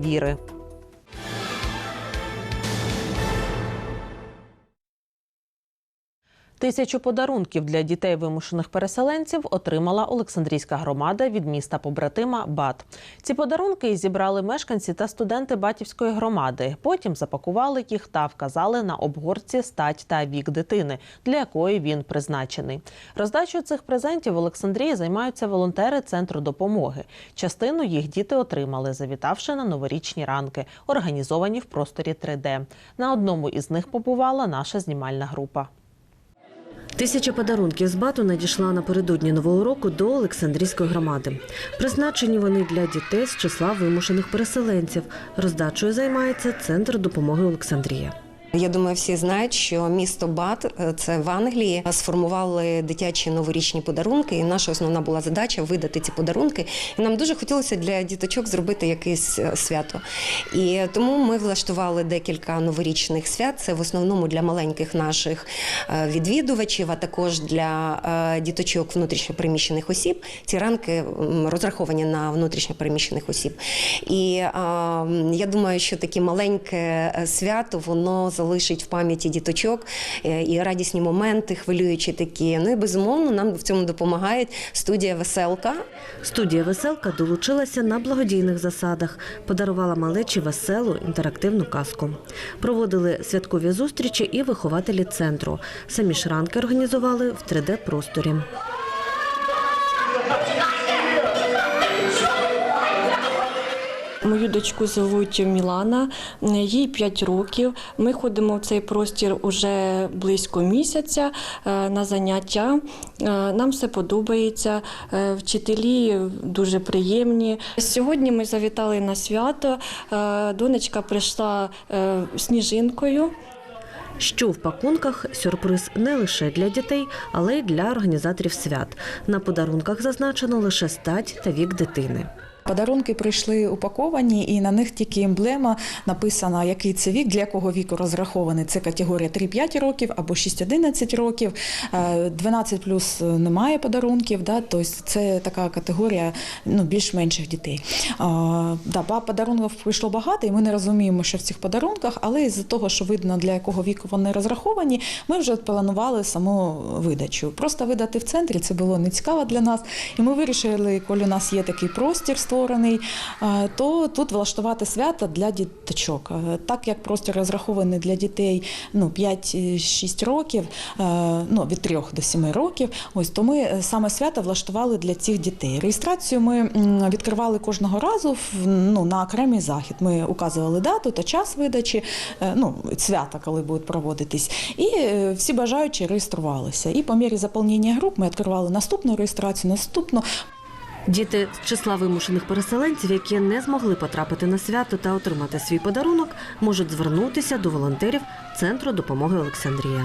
віри. Тисячу подарунків для дітей вимушених переселенців отримала Олександрійська громада від міста побратима БАТ. Ці подарунки зібрали мешканці та студенти батьківської громади. Потім запакували їх та вказали на обгорці стать та вік дитини, для якої він призначений. Роздачу цих презентів в Олександрії займаються волонтери центру допомоги. Частину їх діти отримали, завітавши на новорічні ранки, організовані в просторі 3D. На одному із них побувала наша знімальна група. Тисяча подарунків з бату надійшла напередодні нового року до Олександрійської громади. Призначені вони для дітей з числа вимушених переселенців. Роздачою займається центр допомоги Олександрія. Я думаю, всі знають, що місто Бат, е, це в Англії, сформували дитячі новорічні подарунки. І наша основна була задача видати ці подарунки. І нам дуже хотілося для діточок зробити якесь е, свято. І тому ми влаштували декілька новорічних свят. Це в основному для маленьких наших е, відвідувачів, а також для е, діточок внутрішньопереміщених осіб. Ці ранки розраховані на внутрішньопереміщених осіб. І е, я думаю, що таке маленьке е, свято воно залишить в пам'яті діточок е, і радісні моменти, хвилюючі такі. Ну і безумовно нам в цьому допомагає студія Веселка. Студія Веселка долучилася на благодійних засадах, подарувала малечі веселу інтерактивну казку. Проводили святкові зустрічі і вихователі центру. Самі ж організували в 3D-просторі. Мою дочку звуть Мілана, їй 5 років. Ми ходимо в цей простір уже близько місяця е, на заняття. Е, Нам все подобається. е, Вчителі дуже приємні. Сьогодні ми завітали на свято. Донечка прийшла сніжинкою. Що в пакунках сюрприз не лише для дітей, але й для організаторів свят. На подарунках зазначено лише стать та вік дитини. Подарунки прийшли упаковані, і на них тільки емблема написана, який це вік, для якого віку розрахований. Це категорія 3-5 років або 6-11 років. Е, 12 плюс немає подарунків, да, тобто це така категорія ну, більш-менших дітей. А, да, подарунків прийшло багато, і ми не розуміємо, що в цих подарунках, але із-за того, що видно, для якого віку вони розраховані, ми вже планували саму видачу. Просто видати в центрі це було не цікаво для нас. І ми вирішили, коли у нас є такий простір створений, е, то тут влаштувати свято для діточок. Е, Так як простір розрахований для дітей ну, 5-6 років, е, ну, від 3 до 7 років, ось то ми саме свято влаштували для цих дітей. Реєстрацію ми відкривали кожного разу ну, на окремий захід. Ми указували дату та час видачі, ну, свята, коли будуть проводитись. І всі бажаючі реєструвалися. І по мірі заповнення груп ми відкривали наступну реєстрацію, наступну. Діти з числа вимушених переселенців, які не змогли потрапити на свято та отримати свій подарунок, можуть звернутися до волонтерів Центру допомоги Олександрія.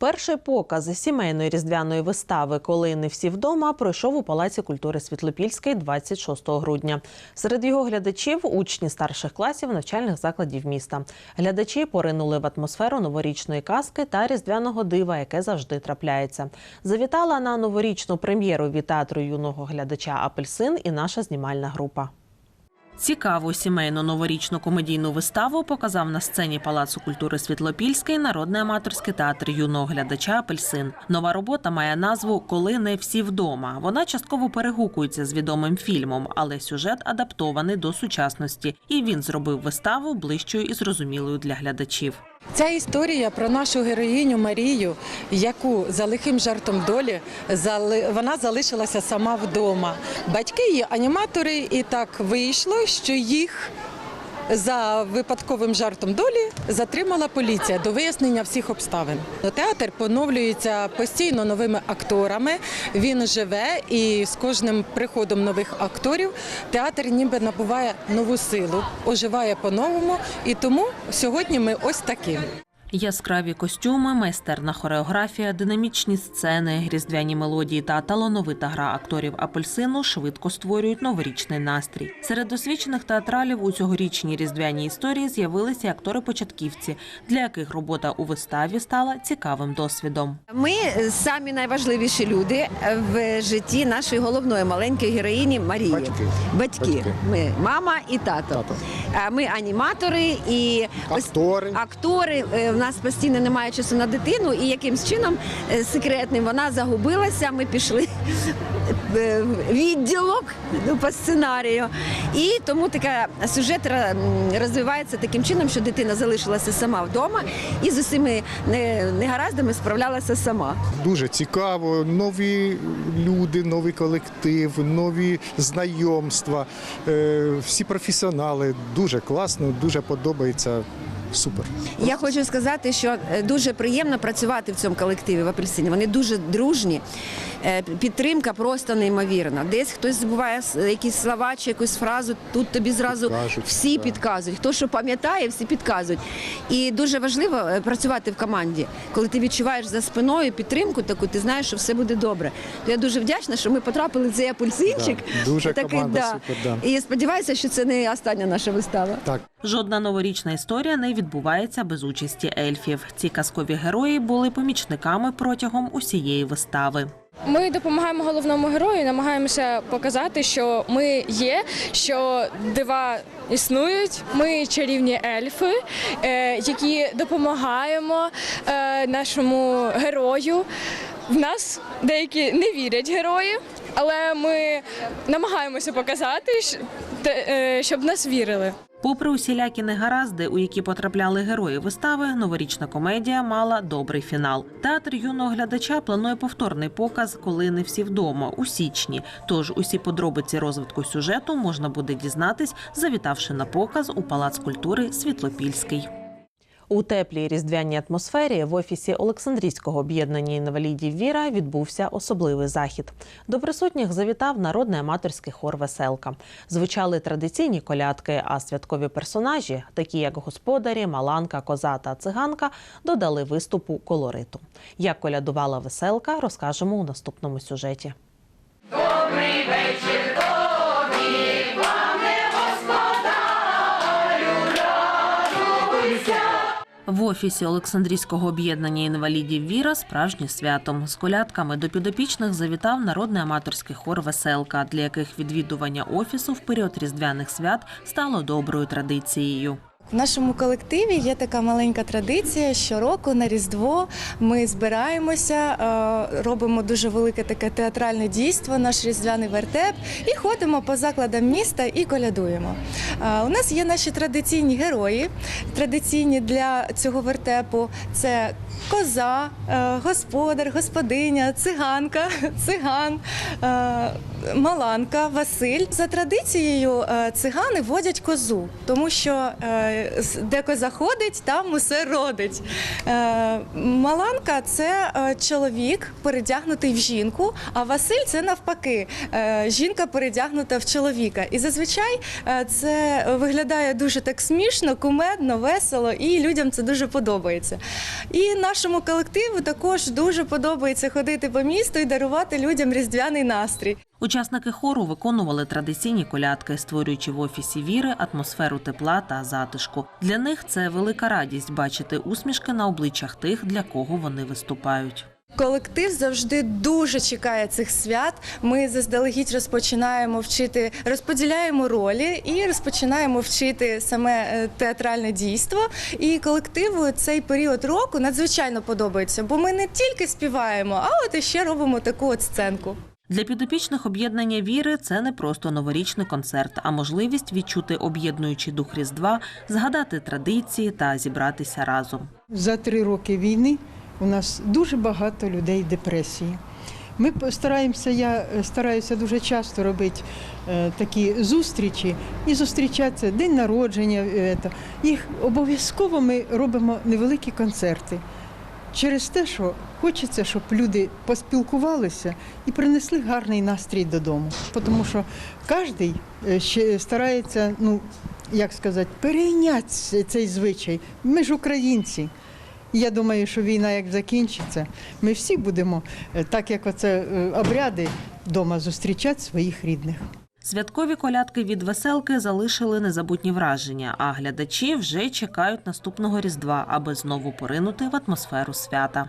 Перший показ сімейної різдвяної вистави Коли не всі вдома пройшов у Палаці культури Світлопільський 26 грудня. Серед його глядачів учні старших класів навчальних закладів міста. Глядачі поринули в атмосферу новорічної казки та різдвяного дива, яке завжди трапляється. Завітала на новорічну прем'єру від театру юного глядача Апельсин і наша знімальна група. Цікаву сімейну новорічну комедійну виставу показав на сцені Палацу культури Світлопільський народний аматорський театр юного глядача Апельсин. Нова робота має назву Коли не всі вдома. Вона частково перегукується з відомим фільмом, але сюжет адаптований до сучасності, і він зробив виставу ближчою і зрозумілою для глядачів. Ця історія про нашу героїню Марію, яку за лихим жартом долі вона залишилася сама вдома. Батьки її аніматори, і так вийшло, що їх за випадковим жартом долі затримала поліція до вияснення всіх обставин. Театр поновлюється постійно новими акторами. Він живе, і з кожним приходом нових акторів театр ніби набуває нову силу, оживає по-новому. І тому сьогодні ми ось такі. Яскраві костюми, майстерна хореографія, динамічні сцени, різдвяні мелодії та талановита гра акторів апельсину швидко створюють новорічний настрій. Серед досвідчених театралів у цьогорічній різдвяній історії з'явилися актори-початківці, для яких робота у виставі стала цікавим досвідом. Ми самі найважливіші люди в житті нашої головної маленької героїні Марії. Батьки. Батьки. Батьки. Ми мама і тато. Тато. Ми аніматори і Актори. актори. Нас постійно немає часу на дитину, і якимсь чином е, секретним вона загубилася. Ми пішли е, відділок ну, по сценарію. І тому така сюжет розвивається таким чином, що дитина залишилася сама вдома і з усіми не- негараздами справлялася сама. Дуже цікаво. Нові люди, новий колектив, нові знайомства. Е, Всі професіонали. Дуже класно, дуже подобається. Супер. Я хочу сказати, що е, дуже приємно працювати в цьому колективі в апельсині. Вони дуже дружні. Е, Підтримка просто неймовірна. Десь хтось забуває якісь слова чи якусь фразу. Тут тобі зразу Підкажуть, всі так. підказують. Хто що пам'ятає, всі підказують. І дуже важливо е, працювати в команді, коли ти відчуваєш за спиною підтримку, таку ти знаєш, що все буде добре. То я дуже вдячна, що ми потрапили в цей апельсинчик. Да, дуже команда супер, да. І сподіваюся, що це не остання наша вистава. Так. Жодна новорічна історія не відбувається без участі ельфів. Ці казкові герої були помічниками протягом усієї вистави. Ми допомагаємо головному герою, намагаємося показати, що ми є, що дива існують. Ми чарівні ельфи, е, які допомагаємо е, нашому герою. В нас деякі не вірять герої, але ми намагаємося показати, е, щоб нас вірили. Попри усілякі негаразди, у які потрапляли герої вистави, новорічна комедія мала добрий фінал. Театр юного глядача планує повторний показ, коли не всі вдома у січні. Тож усі подробиці розвитку сюжету можна буде дізнатись, завітавши на показ у Палац культури Світлопільський. У теплій різдвяній атмосфері в офісі Олександрійського об'єднання інвалідів Віра відбувся особливий захід. До присутніх завітав народний аматорський хор Веселка. Звучали традиційні колядки, а святкові персонажі, такі як господарі, маланка, коза та циганка, додали виступу колориту. Як колядувала веселка, розкажемо у наступному сюжеті. В офісі Олександрійського об'єднання інвалідів Віра справжнє свято. З колядками до підопічних завітав народний аматорський хор Веселка, для яких відвідування офісу в період різдвяних свят стало доброю традицією. В нашому колективі є така маленька традиція. Щороку на Різдво ми збираємося, е, робимо дуже велике таке театральне дійство, наш різдвяний вертеп, і ходимо по закладам міста і колядуємо. Е, У нас є наші традиційні герої, традиційні для цього вертепу. Це коза, е, господар, господиня, циганка, циган, е, маланка, Василь. За традицією е, цигани водять козу, тому що де коза ходить, там усе родить. Маланка це чоловік, передягнутий в жінку, а Василь це навпаки, жінка передягнута в чоловіка. І зазвичай це виглядає дуже так смішно, кумедно, весело, і людям це дуже подобається. І нашому колективу також дуже подобається ходити по місту і дарувати людям різдвяний настрій. Учасники хору виконували традиційні колядки, створюючи в офісі віри атмосферу тепла та затишку. Для них це велика радість бачити усмішки на обличчях тих, для кого вони виступають. Колектив завжди дуже чекає цих свят. Ми заздалегідь розпочинаємо вчити, розподіляємо ролі і розпочинаємо вчити саме е, театральне дійство. І колективу цей період року надзвичайно подобається, бо ми не тільки співаємо, а от іще робимо таку от сценку. Для підопічних об'єднання віри це не просто новорічний концерт, а можливість відчути об'єднуючий дух Різдва, згадати традиції та зібратися разом. За три роки війни у нас дуже багато людей депресії. Ми стараємося, я е, стараюся дуже часто робити е, такі зустрічі і зустрічатися день народження. е. Їх обов'язково ми робимо невеликі концерти. Через те, що хочеться, щоб люди поспілкувалися і принесли гарний настрій додому. Тому що кожен ще старається, ну як сказати, перейняти цей звичай. Ми ж українці. І я думаю, що війна як закінчиться, ми всі будемо, е, так як оце е, обряди, вдома зустрічати своїх рідних. Святкові колядки від веселки залишили незабутні враження, а глядачі вже чекають наступного різдва, аби знову поринути в атмосферу свята.